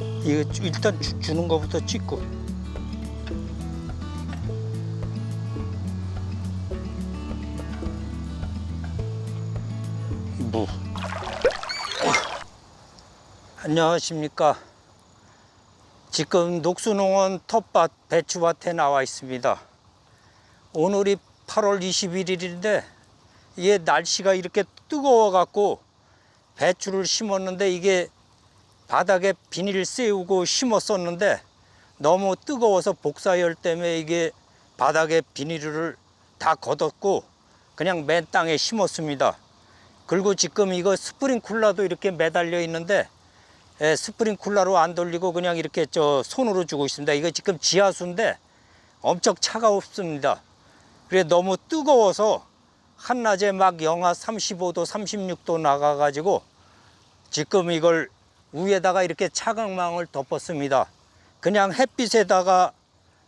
이거 주- 일단 주, 주는 거부터 찍고. 무. 안녕하십니까. 지금 녹수농원 텃밭 배추밭에 나와 있습니다. 오늘이 8월 21일인데 이게 날씨가 이렇게 뜨거워 갖고 배추를 심었는데 이게 바닥에 비닐 씌우고 심었었는데 너무 뜨거워서 복사열 때문에 이게 바닥에 비닐을 다 걷었고 그냥 맨 땅에 심었습니다. 그리고 지금 이거 스프링 쿨러도 이렇게 매달려 있는데 예, 스프링 쿨러로 안 돌리고 그냥 이렇게 저 손으로 주고 있습니다. 이거 지금 지하수인데 엄청 차가웠습니다. 그래 너무 뜨거워서 한낮에 막 영하 35도, 36도 나가가지고 지금 이걸 위에다가 이렇게 차광망을 덮었습니다. 그냥 햇빛에다가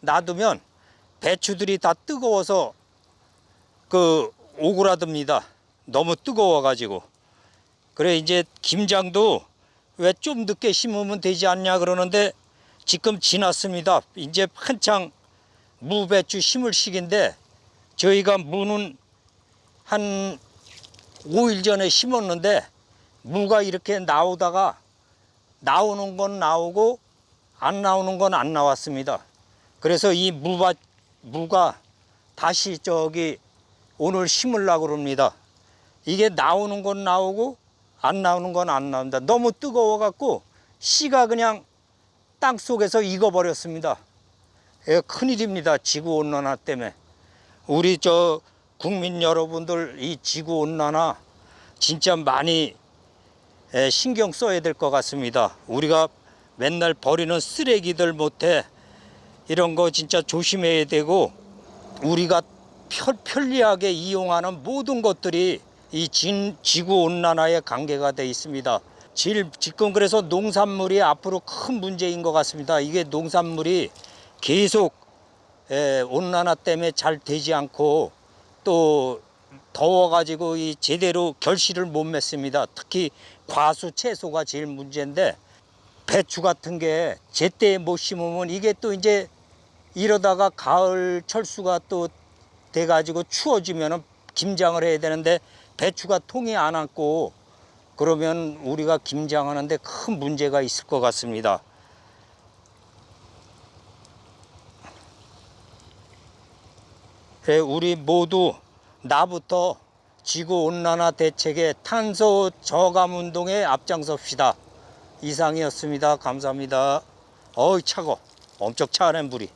놔두면 배추들이 다 뜨거워서 그 오그라듭니다. 너무 뜨거워가지고. 그래 이제 김장도 왜 좀 늦게 심으면 되지 않냐 그러는데 지금 지났습니다. 이제 한창 무배추 심을 시기인데 저희가 무는 한 5일 전에 심었는데 무가 이렇게 나오다가 나오는 건 나오고 안 나오는 건 안 나왔습니다. 그래서 이 무밭 무가 다시 저기 오늘 심으려고 그럽니다. 이게 나오는 건 나오고 안 나오는 건 안 나온다. 너무 뜨거워 갖고 씨가 그냥 땅 속에서 익어버렸습니다. 예, 큰일입니다. 지구 온난화 때문에. 우리 저 국민 여러분들 이 지구 온난화 진짜 많이 예, 신경 써야 될 것 같습니다. 우리가 맨날 버리는 쓰레기들 못해 이런 거 진짜 조심해야 되고 우리가 편, 편리하게 이용하는 모든 것들이 이 진, 지구 온난화에 관계가 돼 있습니다. 질, 지금 그래서 농산물이 앞으로 큰 문제인 것 같습니다. 이게 농산물이 계속 예, 온난화 때문에 잘 되지 않고 또 더워가지고 이 제대로 결실을 못 맺습니다. 특히 과수 채소가 제일 문제인데 배추 같은 게 제때 못 심으면 이게 또 이제 이러다가 가을 철수가 또 돼가지고 추워지면은 김장을 해야 되는데 배추가 통이 안 앉고 그러면 우리가 김장하는데 큰 문제가 있을 것 같습니다. 예, 우리 모두 나부터 지구 온난화 대책의 탄소 저감 운동에 앞장섭시다. 이상이었습니다. 감사합니다. 어이 차고 엄청 차네 물이.